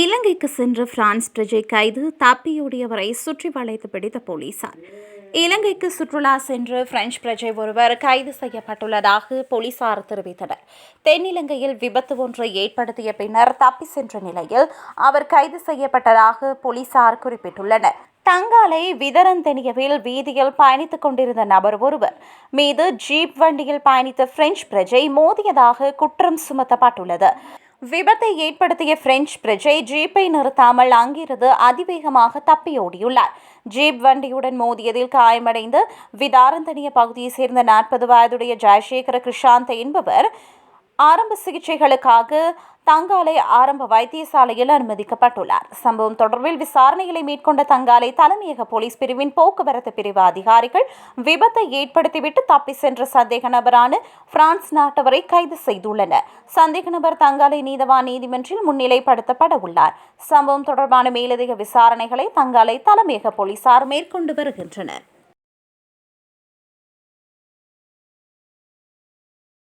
இலங்கைக்கு சென்ற பிரான்ஸ் பிரஜை கைது தப்பியோடியவரை சுற்றி வளைத்து பிடித்த போலீசார். இலங்கைக்கு சுற்றுலா சென்று பிரெஞ்சு பிரஜை ஒருவர் கைது செய்யப்பட்டுள்ளதாக போலீசார் தெரிவித்தனர். தென்னிலங்கையில் விபத்து ஒன்றை ஏற்படுத்திய பின்னர் தப்பி சென்ற நிலையில் அவர் கைது செய்யப்பட்டதாக போலீசார் குறிப்பிட்டுள்ளனர். தங்காலை விதரந்தெனியவில் வீதியில் பயணித்துக் கொண்டிருந்த நபர் ஒருவர் மீது ஜீப் வண்டியில் பயணித்த பிரெஞ்சு பிரஜை மோதியதாக குற்றம் சுமத்தப்பட்டுள்ளது. விபத்தை ஏற்படுத்திய பிரெஞ்சு பிரஜை ஜீப்பை நிறுத்தாமல் அங்கிருந்து அதிவேகமாக தப்பியோடியுள்ளார் ஜீப் வண்டியுடன் மோதியதில் காயமடைந்து விதாரந்தனிய பகுதியைச் சேர்ந்த நாற்பது வயதுடைய ஜெயசேகர கிருஷாந்த் என்பவர் ஆரம்ப சிகிச்சைகளுக்காக தங்காலை ஆரம்ப வைத்தியசாலையில் அனுமதிக்கப்பட்டுள்ளார். சம்பவம் தொடர்பில் விசாரணைகளை மேற்கொண்ட தங்காலை தலைமையக போலீஸ் பிரிவின் போக்குவரத்து பிரிவு அதிகாரிகள் விபத்தை ஏற்படுத்திவிட்டு தப்பி சென்ற சந்தேக நபரான பிரான்ஸ் நாட்டவரை கைது செய்துள்ளனர். சந்தேக நபர் தங்காலை நீதவான் நீதிமன்றில் முன்னிலைப்படுத்தப்பட உள்ளார் சம்பவம் தொடர்பான மேலதிக விசாரணைகளை தங்காலை தலைமையக போலீசார் மேற்கொண்டு வருகின்றனர்.